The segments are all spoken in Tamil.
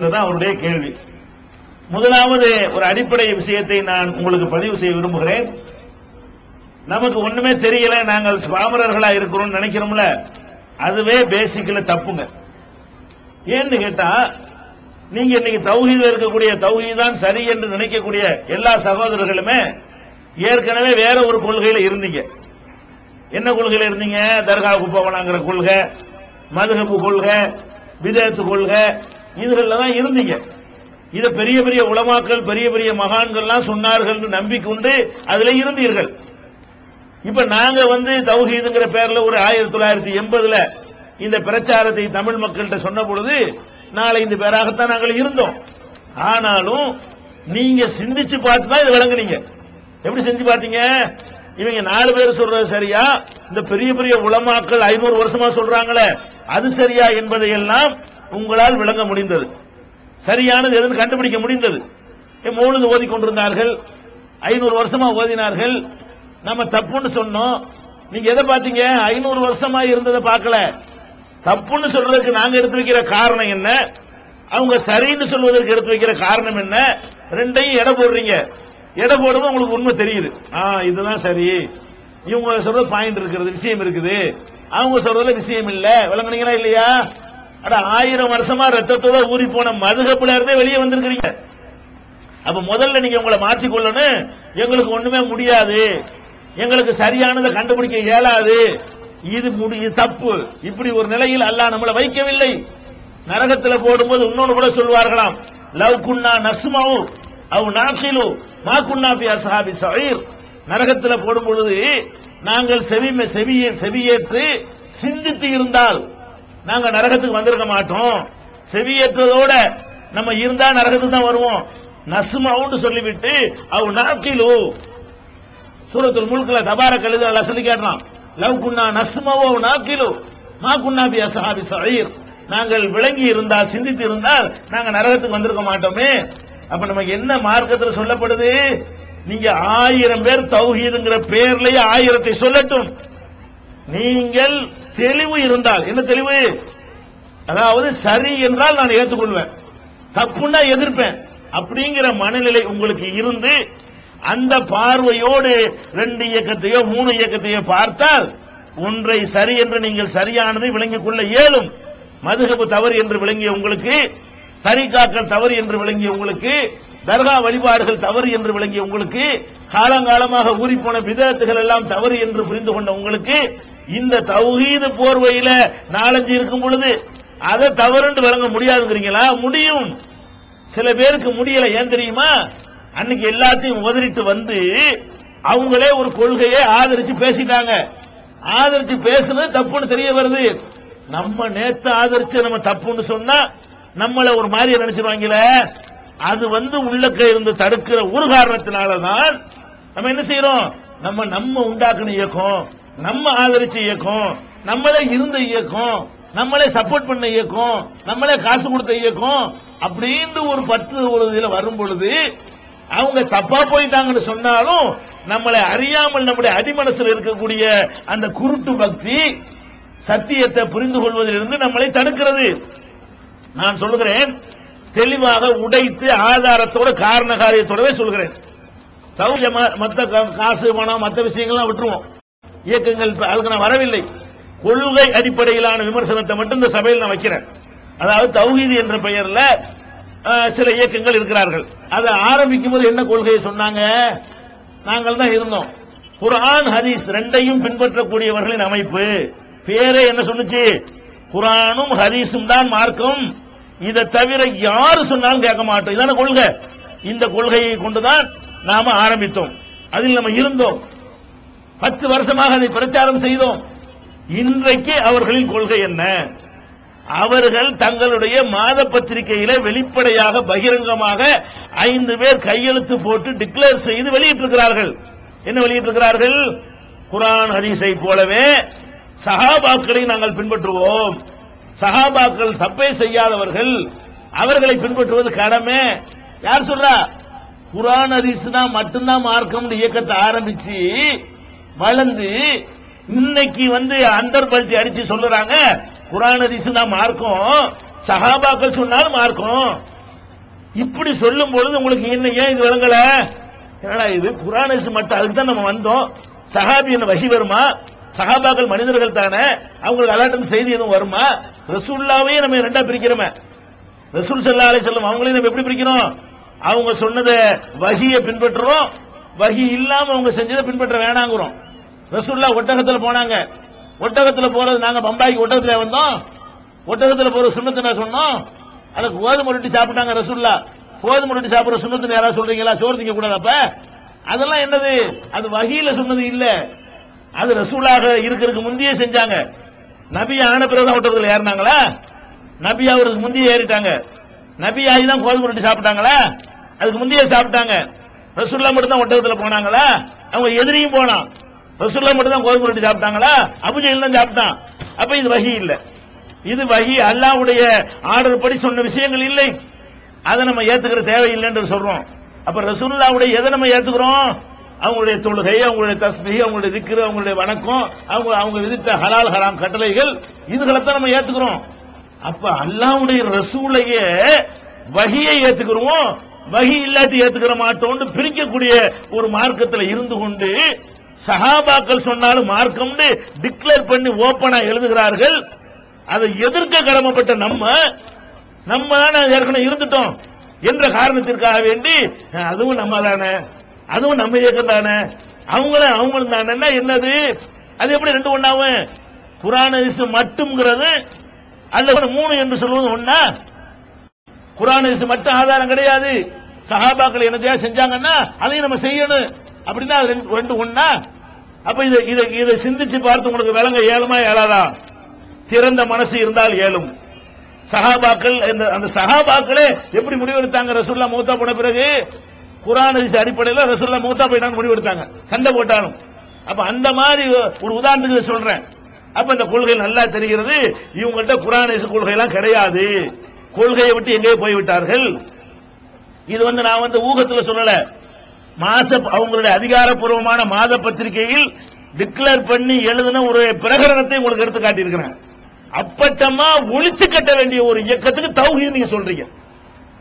அவருடைய கேள்வி. முதலாவது ஒரு அடிப்படை விஷயத்தை நான் உங்களுக்கு பதிவு செய்ய விரும்புகிறேன். நமக்கு ஒண்ணுமே தெரியல நாங்கள் பாமரர்களா இருக்கிறோம் நினைக்கிறோம்ல. அதுவே பேசிக்கல தப்புங்க. ஏன்னு கேட்டா நீங்க இன்னைக்கு தௌஹீத இருக்கக்கூடிய தௌஹீத் தான் சரி என்று நினைக்கக்கூடிய எல்லா சகோதரர்களுமே ஏற்கனவே வேற ஒரு கொள்கையில இருந்தீங்க. என்ன கொள்கையில இருந்தீங்க? தர்காவுக்கு போகலாங்கிற கொள்கை மதுகப்பு கொள்கை விதத்து கொள்கை இதுல தான் இருந்தீங்க. இத பெரிய பெரிய உலமாக்கள் பெரிய பெரிய மகான்கள்லாம் சொன்னார்கள் என்று நம்பிக்கொண்டு அதுல இருந்தீர்கள். இப்ப நாங்க வந்து தௌஹீதுங்கிற பேர்ல ஒரு ஆயிரத்தி தொள்ளாயிரத்தி எண்பதுல இந்த பிரச்சாரத்தை தமிழ் மக்கள்கிட்ட சொன்ன பொழுது நாளை இந்த பேராகத்தான் நாங்கள் இருந்தோம். ஆனாலும் நீங்க சிந்திச்சு பார்த்து தான் இதை விளங்குனீங்க எப்படி செஞ்சு பார்த்தீங்க? இவங்க நாலு பேர் சொல்றது சரியா? இந்த பெரிய பெரிய உலமாக்கள் ஐநூறு வருஷமா சொல்றாங்களே அது சரியா என்பதை எல்லாம் உங்களால் விளங்க முடிந்தது. சரியானது எதுன்னு கண்டுபிடிக்க முடிந்தது. மூணுது ஓதி கொண்டிருந்தார்கள் ஐநூறு வருஷமா ஓதினார்கள். நம்ம தப்புன்னு சொன்னோம். நீங்க எதை பாத்தீங்க ஐநூறு வருஷமா இருந்ததை பார்க்கல. தப்புன்னு சொல்றதுக்கு நாங்க எடுத்து வைக்கிற காரணம் என்ன? அவங்க சரின்னு சொல்வதற்கு எடுத்து வைக்கிற காரணம் என்ன? ரெண்டையும் எடை போடுறீங்க. எடை போடும்போது உங்களுக்கு உண்மை தெரியுது. ஆ இதுதான் சரி. இவங்க சொல்றது பாயிண்ட் இருக்கிறது விஷயம் இருக்குது. அவங்க சொல்றதுல விஷயம் இல்ல. விளங்குனீங்களா இல்லையா? அட ஆயிரம் வருஷமா ரத்தத்தோட ஊறி போன மதுகப்புல இருந்தே வெளியே வந்திருக்கிறீங்க. அப்ப முதல்ல நீங்க உங்களை மாற்றிக்கொள்ளணும். எங்களுக்கு ஒண்ணுமே முடியாது. எங்களுக்கு சரியானதை கண்டுபிடிக்க இயலாது. இது முடி- இது தப்பு. இப்படி ஒரு நிலையில் அல்லாஹ் நம்மளை வைக்கவில்லை. நரகத்துல போடும்போது இன்னொன்று கூட சொல்வார்களாம் லவ் குன்னா நஸ்மவு அவ் நாக்கிலு மா குன்னா பி அஸ்ஹாபி சயீர் நரகத்துல போடும் பொழுது நாங்கள் செவி செவியே செவியேற்று சிந்தித்து இருந்தால் நாங்க நரகத்துக்கு வந்திருக்க மாட்டோம். செவியேற்றதோட நம்ம இருந்தா நரகத்துக்கு தான் வருவோம். நசுமாவுன்னு சொல்லிவிட்டு அவ் நாக்கிலு சூரத்துல் முழுக்கல தபார கழுது அல்ல சொல்லி கேட்டான். லவ் குன்னா நஸ்மவோ நாக்கிலு மா குண்ணாபி அசாபி அஸ்ஹாபி நாங்கள் விளங்கி இருந்தால் சிந்தித்து இருந்தால் நாங்க நரகத்துக்கு வந்திருக்க மாட்டோமே. அப்ப நமக்கு என்ன மார்க்கத்தில் சொல்லப்படுது? நீங்க ஆயிரம் பேர் தௌஹீதுங்கிற பேர்லயே ஆயிரத்தை சொல்லட்டும். நீங்கள் தெளிவு இருந்தால் என்ன தெளிவு? அதாவது சரி என்றால் நான் ஏற்றுக்கொள்வேன். தப்புன்னா எதிர்ப்பேன். அப்படிங்கிற மனநிலை உங்களுக்கு இருந்து அந்த பார்வையோடு ரெண்டு இயக்கத்தையோ மூணு இயக்கத்தையோ பார்த்தால் ஒன்றை சரி என்று நீங்கள் சரியானதை விளங்கிக் கொள்ள இயலும். மதுகபு தவறு என்று விளங்கிய உங்களுக்கு தரிகாக்கள் தவறு என்று விளங்கிய உங்களுக்கு தர்கா வழிபாடுகள் தவறு என்று விளங்கிய உங்களுக்கு காலங்காலமாக ஊறிப்போன விதத்துகள் எல்லாம் தவறு என்று புரிந்து கொண்ட உங்களுக்கு இந்த தௌஹீது போர்வையில நாலஞ்சு இருக்கும் பொழுது அதை தவறுன்னு விளங்க முடியாதுங்கிறீங்களா? முடியும். சில பேருக்கு முடியல. ஏன் தெரியுமா? அன்னைக்கு எல்லாத்தையும் உதறிட்டு வந்து அவங்களே ஒரு கொள்கையை ஆதரிச்சு பேசிட்டாங்க. ஆதரிச்சு பேசுனது தப்புன்னு தெரிய வருது. நம்ம நேத்து ஆதரிச்சு நம்ம தப்புன்னு சொன்னா நம்மள ஒரு மாதிரி நினைச்சிருவாங்களே. அது வந்து உள்ளக்க இருந்து தடுக்கிற ஒரு காரணத்தினாலதான் நம்ம என்ன செய்யறோம்? நம்ம நம்ம உண்டாக்குன இயக்கம் நம்ம ஆதரிச்ச இயக்கம் நம்மளே இருந்த இயக்கம் நம்மளே சப்போர்ட் பண்ண இயக்கம் நம்மளே காசு கொடுத்த இயக்கம் அப்படின்னு ஒரு பத்து ஒரு இதுல வரும் பொழுது அவங்க தப்பா போயிட்டாங்கன்னு சொன்னாலும் நம்மளை அறியாமல் நம்முடைய அடிமனசில் இருக்கக்கூடிய அந்த குருட்டு பக்தி சத்தியத்தை புரிந்து கொள்வதிலிருந்து நம்மளை தடுக்கிறது. நான் சொல்லுகிறேன் தெளிவாக உடைத்து ஆதாரத்தோட காரண காரியத்தோடவே சொல்கிறேன் தௌஹீத ம- மத்த காசு பணம் மற்ற விஷயங்கள்லாம் விட்டுருவோம். இயக்கங்கள் அதுக்கு நான் வரவில்லை. கொள்கை அடிப்படையிலான விமர்சனத்தை மட்டும் இந்த சபையில் நான் வைக்கிறேன். அதாவது தௌஹீது என்ற பெயர்ல சில இயக்கங்கள் இருக்கிறார்கள். அதை ஆரம்பிக்கும் போது என்ன கொள்கையை சொன்னாங்க? நாங்கள் தான் இருந்தோம். குரான் ஹதீஸ் ரெண்டையும் பின்பற்றக்கூடியவர்களின் அமைப்பு. பேரே என்ன சொன்னுச்சு குரானும் ஹதீஸும் தான் மார்க்கம். இதை தவிர யாரு சொன்னாலும் கேட்க மாட்டோம். இதான கொள்கை. இந்த கொள்கையை கொண்டுதான் நாம ஆரம்பித்தோம். அதில் நம்ம இருந்தோம். பத்து வருஷமாக அதை பிரச்சாரம் செய்தோம். இன்றைக்கு அவர்களின் கொள்கை என்ன? அவர்கள் தங்களுடைய மாத பத்திரிகையில வெளிப்படையாக பகிரங்கமாக ஐந்து பேர் கையெழுத்து போட்டு டிக்ளேர் செய்து வெளியிட்டிருக்கிறார்கள். என்ன வெளியிட்டிருக்கிறார்கள்? குரான் ஹரிசை போலவே சஹாபாக்களை நாங்கள் பின்பற்றுவோம். சஹாபாக்கள் தப்பே செய்யாதவர்கள் அவர்களை பின்பற்றுவது கடமை. யார் சொல்றா? குரான் ஹரிசு தான் மட்டும்தான் மார்க்கம் இயக்கத்தை ஆரம்பிச்சு வளர்ந்து இன்னைக்கு வந்து அண்டர் பல்ட்டி அடிச்சு சொல்லுறாங்க குரான் அதிசு தான் மார்க்கும். சகாபாக்கள் சொன்னாலும் மார்க்கும். இப்படி சொல்லும் பொழுது உங்களுக்கு என்ன ஏன் இது விளங்கல? என்னடா இது? குரான் குரானிஸ் மட்டும் அதுக்கு தான் நம்ம வந்தோம். சஹாபி என்ன வகி வருமா? சஹாபாக்கள் மனிதர்கள் தானே? அவங்களுக்கு அலாட்டம் செய்தி எதுவும் வருமா? ரசூல்லாவே நம்ம ரெண்டா பிரிக்கிறோமே. ரசூல் சல்லா அலை செல்லம் அவங்களையும் நம்ம எப்படி பிரிக்கிறோம்? அவங்க சொன்னதை வகியை பின்பற்றுறோம். வகி இல்லாம அவங்க செஞ்சதை பின்பற்ற வேணாங்கிறோம். ரசூல்லா ஒட்டகத்துல போனாங்க. ஒட்டகத்துல போறது நாங்க பம்பாய்க்கு ஒட்டகத்துல வந்தோம். ஒட்டகத்துல போற சுண்ணத்தை நான் சொன்னோம்? அதுக்கு கோதுமை ரொட்டி சாப்பிட்டாங்க ரசூல்லா கோதுமை ரொட்டி சாப்பிடுற சுண்ணத்து யாராவது சொல்றீங்களா? சோறு திங்க கூடாது அப்ப. அதெல்லாம் என்னது? அது வகையில சொன்னது இல்ல. அது ரசூலாக இருக்கிறதுக்கு முந்தையே செஞ்சாங்க. நபி ஆன பிறகு ஒட்டகத்துல ஏறினாங்களா? நபி அவருக்கு முந்தைய ஏறிட்டாங்க. நபி ஆகி தான் கோதுமை ரொட்டி சாப்பிட்டாங்களா? அதுக்கு முந்தைய சாப்பிட்டாங்க. ரசூல்லா மட்டும் தான் ஒட்டகத்துல போனாங்களா? அவங்க எதிரியும் போனான். ரசூல்லா மட்டும் தான் கோதுமை ரொட்டி சாப்பிட்டாங்களா? அபுஜெயில் தான் சாப்பிட்டான். அப்ப இது வகி இல்ல. இது வகி அல்லாவுடைய ஆர்டர் படி சொன்ன விஷயங்கள் இல்லை. அதை நம்ம ஏத்துக்கிற தேவையில்லைன்னு சொல்றோம். அப்ப ரசூல்லாவுடைய எதை நம்ம ஏத்துக்கிறோம்? அவங்களுடைய தொழுகை அவங்களுடைய தஸ்மி அவங்களுடைய திக்ரு அவங்களுடைய வணக்கம் அவங்க அவங்க விதித்த ஹலால் ஹராம் கட்டளைகள் இதுகளைத்தான் நம்ம ஏத்துக்கிறோம். அப்ப அல்லாவுடைய ரசூலையே வகியை ஏத்துக்கிறோம்? வகி இல்லாட்டி ஏத்துக்கிற மாட்டோம்னு பிரிக்கக்கூடிய ஒரு மார்க்கத்தில் இருந்து கொண்டு சஹாபாக்கள் சொன்னாலும் மார்க்கம்னு டிக்ளேர் பண்ணி ஓபனா எழுதுகிறார்கள். அதை எதிர்க்க கடமைப்பட்ட நம்ம நம்ம ஏற்கனவே இருந்துட்டோம் என்ற காரணத்திற்காக வேண்டி அதுவும் நம்ம தானே அதுவும் நம்ம இயக்கம் தானே அவங்களும் அவங்களும் தானே. என்னது? அது எப்படி ரெண்டு ஒன்னாவும் குரான மட்டும்ங்கிறது அல்ல மூணு என்று சொல்வது ஒண்ணா? குரான் மட்டும் ஆதாரம் கிடையாது. சஹாபாக்கள் என்னதையா செஞ்சாங்கன்னா அதையும் நம்ம செய்யணும். அப்படின்னா அது ரெண்டு ரெண்டு ஒண்ணா? அப்ப இதை இதை இதை சிந்திச்சு பார்த்து உங்களுக்கு விளங்க ஏழுமா ஏழாதா? திறந்த மனசு இருந்தால் ஏழும். சஹாபாக்கள் அந்த சஹாபாக்களே எப்படி முடிவெடுத்தாங்க? ரசூல்லா மூத்தா போன பிறகு குரான் அடிப்படையில் ரசூல்லா மூத்தா போயிட்டாங்க முடிவெடுத்தாங்க. சண்டை போட்டாலும். அப்ப அந்த மாதிரி ஒரு உதாரணத்துக்கு சொல்றேன். அப்ப இந்த கொள்கை நல்லா தெரிகிறது இவங்கள்ட்ட குரான் ஹதீஸ் கொள்கை எல்லாம் கிடையாது. கொள்கையை விட்டு எங்கேயோ போய்விட்டார்கள். இது வந்து நான் வந்து ஊகத்துல சொல்லல. மாச அவங்களுடைய அதிகாரப்பூர்வமான மாத பத்திரிகையில் டிக்ளேர் பண்ணி எழுதின ஒரு பிரகடனத்தை உங்களுக்கு எடுத்து காட்டியிருக்கிறேன். அப்பட்டமா ஒழிச்சு கட்ட வேண்டிய ஒரு இயக்கத்துக்கு தௌஹீத் நீங்க சொல்றீங்க.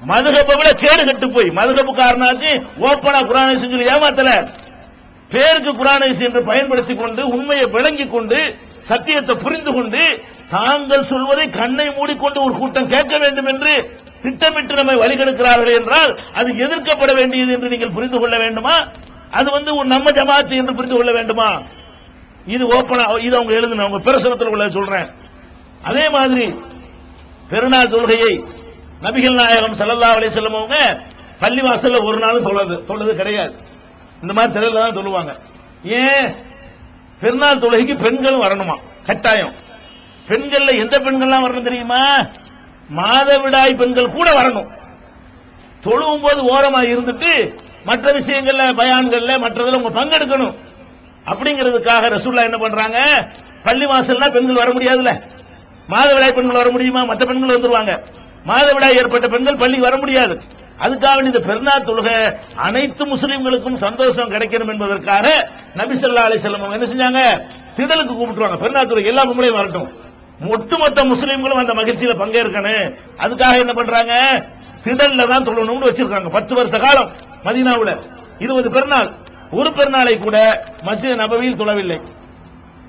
மதுகப்பை விட கேடு கட்டு போய் மதுகப்பு காரணாச்சு ஓப்பனா குரானை சொல்லி ஏமாத்தல. பேருக்கு குரானைஸ் என்று பயன்படுத்தி கொண்டு உண்மையை விளங்கிக் கொண்டு சத்தியத்தை புரிந்து கொண்டு தாங்கள் சொல்வதை கண்ணை மூடிக்கொண்டு ஒரு கூட்டம் கேட்க வேண்டும் என்று திட்டமிட்டு நம்மை வழிகெடுக்கிறார்கள் என்றால் அது எதிர்க்கப்பட வேண்டியது என்று நீங்கள் புரிந்து கொள்ள வேண்டுமா? அது வந்து ஒரு நம்ம ஜமாத்து என்று புரிந்து கொள்ள வேண்டுமா? இது ஓப்பனா இது அவங்க எழுதுன அவங்க பிரசனத்தில் உள்ள சொல்றேன். அதே மாதிரி பெருநாள் தொழுகையை நபிகள் நாயகம் ஸல்லல்லாஹு அலைஹி வஸல்லம் அவங்க பள்ளிவாசல்ல ஒரு நாளும் தொழுது தொழுது கிடையாது. இந்த மாதிரி திரையில தான் சொல்லுவாங்க ஏன்? பெருநாள் தொழுகைக்கு பெண்களும் வரணுமா? கட்டாயம். பெண்கள்ல எந்த பெண்கள்லாம் வரணும் தெரியுமா? மாதவிடாய் பெண்கள் கூட வரணும். தொழுவும் போது ஓரமா இருந்துட்டு மற்ற விஷயங்கள்ல பயான்கள்ல மற்றதுல உங்க பங்கெடுக்கணும். அப்படிங்கிறதுக்காக ரசூல்லா என்ன பண்றாங்க? பள்ளி வாசல்னா பெண்கள் வர முடியாதுல்ல. மாதவிடாய் பெண்கள் வர முடியுமா? மற்ற பெண்கள் வந்துருவாங்க. மாதவிடாய் ஏற்பட்ட பெண்கள் பள்ளிக்கு வர முடியாது. அதுக்காக இந்த பெருநாள் தொழுகை அனைத்து முஸ்லிம்களுக்கும் சந்தோஷம் கிடைக்கணும் என்பதற்காக நபி ஸல்லல்லாஹு என்ன செஞ்சாங்க? திடலுக்கு கூப்பிட்டுருவாங்க. பெருநாள் தொழுகை எல்லா பொம்பளையும் வரட்டும். ஒட்டுமொத்த முஸ்லீம்களும் அந்த மகிழ்ச்சியில பங்கேற்கணும். அதுக்காக என்ன பண்றாங்க? திடல்ல தான் தொழணும்னு வச்சிருக்காங்க. பத்து வருஷ காலம் மதினாவுல. இருபது பெருநாள். ஒரு பெருநாளை கூட மஸ்ஜித் நபவியில் தொழவில்லை.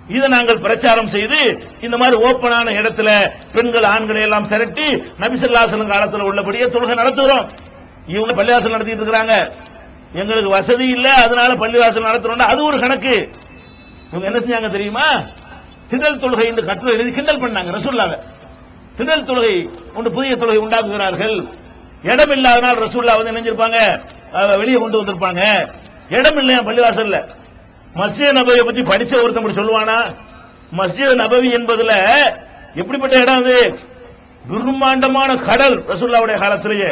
இதை நாங்கள் பிரச்சாரம் செய்து இந்த மாதிரி ஓப்பனான இடத்துல பெண்கள் ஆண்களை எல்லாம் திரட்டி நபிசல்லாசலம் காலத்தில் உள்ளபடியே தொழுகை நடத்துகிறோம் இவங்க பள்ளிவாசல் நடத்திட்டு இருக்கிறாங்க. எங்களுக்கு வசதி இல்லை அதனால பள்ளிவாசல் நடத்துறோம் அது ஒரு கணக்கு. இவங்க என்ன செஞ்சாங்க தெரியுமா? திடல் தொழுகை இந்த கட்டுரை எழுதி கிண்டல் பண்ணாங்க ரசூல்லாவை. திடல் தொழுகை ஒன்று புதிய தொழுகை உண்டாக்குகிறார்கள். இடம் இல்லாதனால் ரசூல்லா வந்து நினைஞ்சிருப்பாங்க வெளியே கொண்டு வந்திருப்பாங்க. இடம் இல்லையா பள்ளிவாசல்ல? மஸ்ஜித் நபவியை பத்தி படிச்ச ஒருத்தன் இப்படி சொல்லுவானா? மஸ்ஜித் நபவி என்பதுல எப்படிப்பட்ட இடம் அது? பிரம்மாண்டமான கடல் ரசூல்லாவுடைய காலத்திலேயே.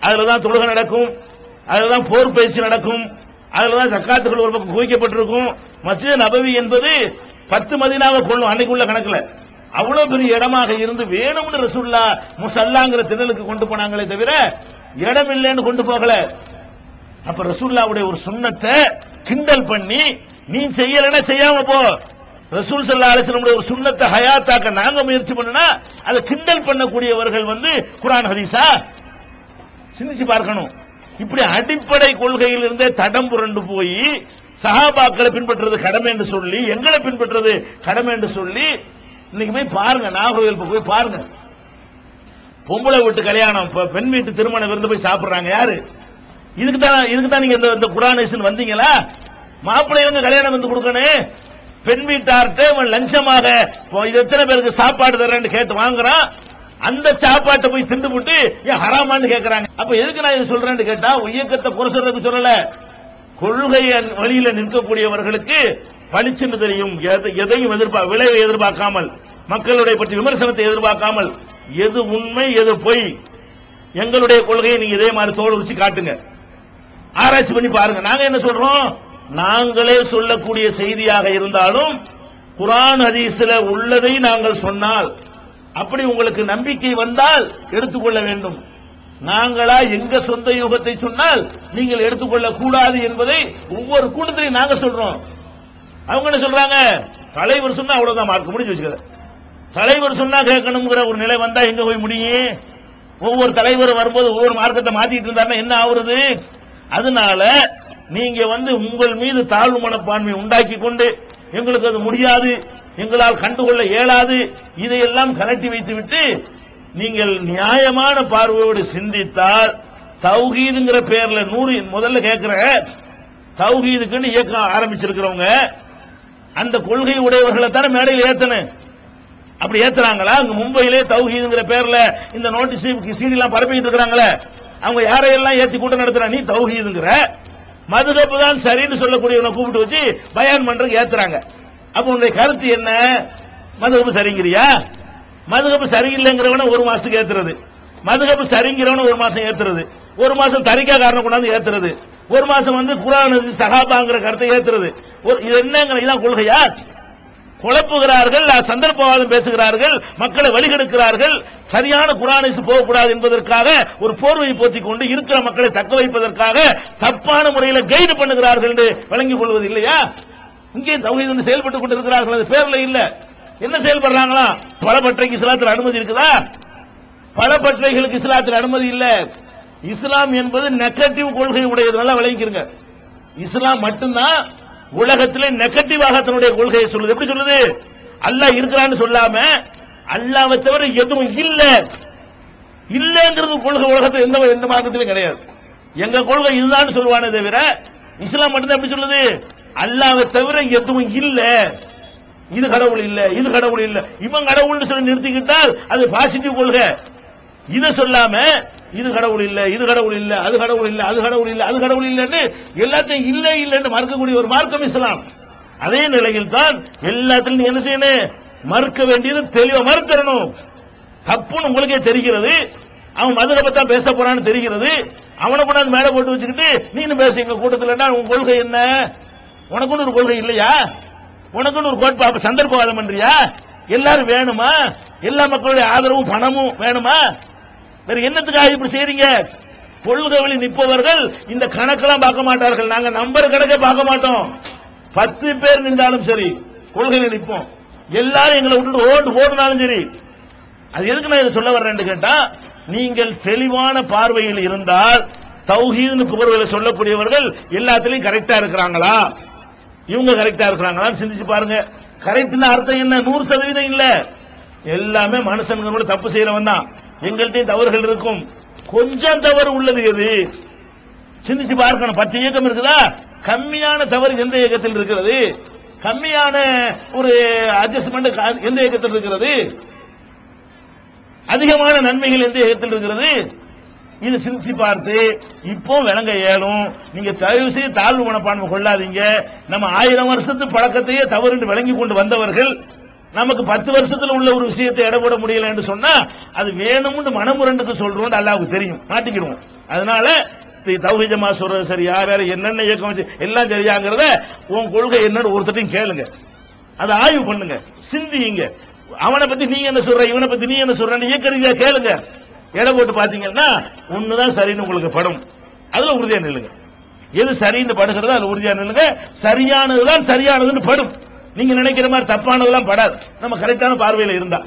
அதுலதான் தொழுகை நடக்கும். அதுலதான் போர் பயிற்சி நடக்கும். அதுலதான் சக்காத்துகள் ஒரு பக்கம் குவிக்கப்பட்டிருக்கும். மஸ்ஜித் நபவி என்பது பத்து மதினாவை கொள்ளும் அன்னைக்குள்ள கணக்குல. அவ்வளவு பெரிய இடமாக இருந்து வேணும்னு ரசுல்லா முசல்லாங்கிற திருநலுக்கு கொண்டு போனாங்களே தவிர இடம் இல்லைன்னு கொண்டு போகல. அப்ப ரசூல்லாவுடைய ஒரு சுண்ணத்தை கிண்டல் பண்ணி நீ செய்யலன்னா செய்யாம போ. ரசூல் சல்லா அலிஸ்லமுடைய ஒரு சுண்ணத்தை ஹயாத்தாக்க நாங்க முயற்சி பண்ணனா அதை கிண்டல் பண்ணக்கூடியவர்கள் வந்து குரான் ஹரிசா சிந்திச்சு பார்க்கணும். இப்படி அடிப்படை கொள்கையில் இருந்தே தடம் புரண்டு போய் சஹாபாக்களை பின்பற்றுறது கடமை என்று சொல்லி எங்களை பின்பற்றுறது கடமை என்று சொல்லி இன்னைக்கு போய் பாருங்க நாகர்கோவில் போய் பாருங்க. பொம்பளை வீட்டு கல்யாணம் பெண் வீட்டு திருமணம் விருந்து போய் சாப்பிடுறாங்க யாரு? இதுக்கு தான் இதுக்கு தான் நீங்க இந்த இந்த வந்தீங்களா? வந்தீங்களா மாப்பிள்ளைங்க கல்யாணம் வந்து கொடுக்கணும்? பெண் வீட்டார்கிட்ட அவன் லஞ்சமாக இப்போ இது எத்தனை பேருக்கு சாப்பாடு தரேன்னு கேட்டு வாங்குறான்? அந்த சாப்பாட்டை போய் திண்டு போட்டு ஏன் ஹராமான்னு கேட்கறாங்க அப்ப எதுக்கு நான் இது சொல்றேன்னு கேட்டா இயக்கத்தை குறை சொல்றதுக்கு சொல்லல. கொள்கை வழியில நிற்கக்கூடியவர்களுக்கு பளிச்சென்று தெரியும் எதை- எதையும் எதிர்பார்க்க விளைவை எதிர்பார்க்காமல் மக்களுடைய பற்றி விமர்சனத்தை எதிர்பார்க்காமல் எது உண்மை எது பொய் எங்களுடைய கொள்கையை நீங்க இதே மாதிரி தோல் உரிச்சு காட்டுங்க. ஆராய்ச்சி பண்ணி பாருங்க. நாங்க என்ன சொல்றோம்? நாங்களே சொல்லக்கூடிய செய்தியாக இருந்தாலும் குரான் ஹதீஸ்ல உள்ளதை நாங்கள் சொன்னால் அப்படி உங்களுக்கு நம்பிக்கை வந்தால் எடுத்துக்கொள்ள வேண்டும். நாங்களா எங்க சொந்த யுகத்தை சொன்னால் நீங்கள் எடுத்துக்கொள்ள கூடாது என்பதை ஒவ்வொரு கூட்டத்திலையும் நாங்க சொல்றோம். அவங்க என்ன சொல்றாங்க? தலைவர் சொன்னா அவ்வளவுதான் மார்க்க முடிஞ்சு வச்சுக்கிற தலைவர் சொன்னா கேட்கணுங்கிற ஒரு நிலை வந்தா எங்க போய் முடியும்? ஒவ்வொரு தலைவர் வரும்போது ஒவ்வொரு மார்க்கத்தை மாத்திட்டு இருந்தாருன்னா என்ன ஆகுறது? அதனால நீங்க வந்து உங்கள் மீது தாழ்வு மனப்பான்மை உண்டாக்கி கொண்டு எங்களுக்கு அது முடியாது எங்களால் கண்டுகொள்ள இயலாது இதையெல்லாம் கலட்டி வைத்துவிட்டு நீங்கள் நியாயமான பார்வையோடு சிந்தித்தால் தௌஹீதுங்கிற பேர்ல நூறு முதல்ல கேட்கிற தௌஹீதுக்குன்னு இயக்கம் ஆரம்பிச்சிருக்கிறவங்க அந்த கொள்கை உடையவர்களை தானே மேடையில் ஏத்தனு அப்படி ஏத்துறாங்களா? அங்க மும்பையிலே தௌஹீதுங்கிற பேர்ல இந்த நோட்டீஸ் சீடி பரப்பிட்டு இருக்கிறாங்களே. அவங்க யாரையெல்லாம் ஏத்தி கூட்டம் நடத்துறா? நீ தௌஹீதுங்கிற. மதுகப்பு தான் சரின்னு சொல்லக்கூடியவனை கூப்பிட்டு வச்சு பயான் பண்றதுக்கு ஏத்துறாங்க. அப்ப உன்னுடைய கருத்து என்ன? மதுகப்பு சரிங்கிறியா? மதுகப்பு சரியில்லைங்கிறவன ஒரு மாசத்துக்கு ஏத்துறது. மதுகப்பு சரிங்கிறவன ஒரு மாசம் ஏத்துறது. ஒரு மாசம் தரிக்கா காரணம் கொண்டாந்து ஏத்துறது. ஒரு மாசம் வந்து குரான் சகாபாங்கிற கருத்தை ஏத்துறது. ஒரு இது என்னங்கிற இதான் கொள்கையா குழப்புகிறார்கள் சந்தர்ப்பவாதம் பேசுகிறார்கள் மக்களை வழிகெடுக்கிறார்கள். சரியான குரானிசு போகக்கூடாது என்பதற்காக ஒரு போர்வை போத்திக் கொண்டு இருக்கிற மக்களை தக்க வைப்பதற்காக தப்பான முறையில் கைடு பண்ணுகிறார்கள் என்று வழங்கிக் கொள்வது இல்லையா? இங்கே தௌஹீத் செயல்பட்டுக் கொண்டிருக்கிறார்கள் அது பேர்ல இல்ல. என்ன செயல்படுறாங்களா? பல பற்றைக்கு இஸ்லாத்தில் அனுமதி இருக்குதா? பல பற்றைகளுக்கு இஸ்லாத்தில் அனுமதி இல்ல. இஸ்லாம் என்பது நெகட்டிவ் கொள்கை உடையது. நல்லா விளங்கிக்கிறங்க இஸ்லாம் மட்டும்தான் உலகத்திலே நெகட்டிவாக தன்னுடைய கொள்கையை சொல்லுது. எப்படி சொல்லுது? அல்லாஹ் இருக்கிறான்னு சொல்லாம அல்லாவை தவிர எதுவும் இல்ல. இல்லங்கிறது கொள்கை உலகத்தில் எந்த எந்த மார்க்கத்திலும் கிடையாது. எங்க கொள்கை இதுதான் சொல்லுவானே தவிர இஸ்லாம் மட்டும்தான் எப்படி சொல்லுது? அல்லாவை தவிர எதுவும் இல்லை. இது கடவுள் இல்ல இது கடவுள் இல்ல. இவன் கடவுள்னு சொல்லி நிறுத்திக்கிட்டால் அது பாசிட்டிவ் கொள்கை. இதை சொல்லாம இது கடவுள் இல்ல இது கடவுள் இல்ல அது கடவுள் இல்ல அது கடவுள் இல்ல அது கடவுள் இல்லன்னு எல்லாத்தையும் இல்ல இல்லன்னு மறுக்கக்கூடிய ஒரு மார்க்கம் இஸ்லாம். அதே நிலையில் தான் எல்லாத்திலும் நீ என்ன செய்யணும் மறுக்க வேண்டியது தெளிவா மறுத்தரணும் தப்புன்னு உங்களுக்கே தெரிகிறது. அவன் மதுரை பத்தா பேச போறான்னு தெரிகிறது. அவனை கொண்டாந்து மேல போட்டு வச்சுக்கிட்டு நீனு பேச எங்க கூட்டத்தில் உன் கொள்கை என்ன? உனக்குன்னு ஒரு கொள்கை இல்லையா? உனக்குன்னு ஒரு கோட்பாடு சந்தர்ப்பவாதம் பண்றியா? எல்லாரும் வேணுமா? எல்லா மக்களுடைய ஆதரவும் பணமும் வேணுமா? வேற என்னத்துக்காக இப்படி செய்றீங்க? கொள்கை வழி நிற்பவர்கள் இந்த கணக்கெல்லாம் பார்க்க மாட்டார்கள். நாங்க நம்பர் கணக்கே பார்க்க மாட்டோம். பத்து பேர் நின்றாலும் சரி கொள்கையில் நிற்போம். எல்லாரும் எங்களை விட்டுட்டு ஓட்டு ஓடுனாலும் சரி. அது எதுக்கு நான் இதை சொல்ல வர்றேன்னு கேட்டா நீங்கள் தெளிவான பார்வையில் இருந்தால் தௌஹீதுன்னு புகழ்களை சொல்லக்கூடியவர்கள் எல்லாத்திலையும் கரெக்டா இருக்கிறாங்களா? இவங்க கரெக்டா இருக்கிறாங்களான்னு சிந்திச்சு பாருங்க. கரெக்ட்னு அர்த்தம் என்ன? நூறு சதவீதம் இல்ல. எல்லாமே மனுஷன்களோட தப்பு செய்யறவன் தான். எங்கள்கிட்டயும் தவறுகள் இருக்கும். கொஞ்சம் தவறு உள்ளது எது? சிந்திச்சு பார்க்கணும். பத்து இயக்கம் இருக்குதா? கம்மியான தவறு எந்த இயக்கத்தில் இருக்கிறது? கம்மியான ஒரு அட்ஜஸ்ட்மெண்ட் எந்த இயக்கத்தில் இருக்கிறது? அதிகமான நன்மைகள் எந்த இயக்கத்தில் இருக்கிறது? இது சிந்திச்சு பார்த்து இப்போ விளங்க இயலும் நீங்க தயவு செய்து தாழ்வு மனப்பான்மை கொள்ளாதீங்க. நம்ம ஆயிரம் வருஷத்து பழக்கத்தையே தவறு விளங்கி கொண்டு வந்தவர்கள் நமக்கு பத்து வருஷத்துல உள்ள ஒரு விஷயத்தை இடப்பட முடியல என்று சொன்னா அது வேணும்னு மனமுரண்டுக்கு சொல்றோம் அல்லாவுக்கு தெரியும். மாட்டிக்கிடுவோம். அதனால தௌஹிஜமா சொல்றது சரியா வேற என்னென்ன இயக்கம் வச்சு எல்லாம் சரியாங்கிறத உன் கொள்கை என்னன்னு ஒருத்தரையும் கேளுங்க. அதை ஆய்வு பண்ணுங்க. சிந்தியுங்க. அவனை பத்தி நீ என்ன சொல்ற இவனை பத்தி நீ என்ன சொல்ற இயக்கறீங்க கேளுங்க. எடை போட்டு பாத்தீங்கன்னா ஒண்ணுதான் சரின்னு உங்களுக்கு படும். அதுல உறுதியா நில்லுங்க. எது சரின்னு படுகிறதோ அதுல உறுதியா நில்லுங்க. சரியானதுதான் சரியானதுன்னு படும். நீங்க நினைக்கிற மாதிரி தப்பானதெல்லாம் படாது. நம்ம கரெக்டான பார்வையில இருந்தா.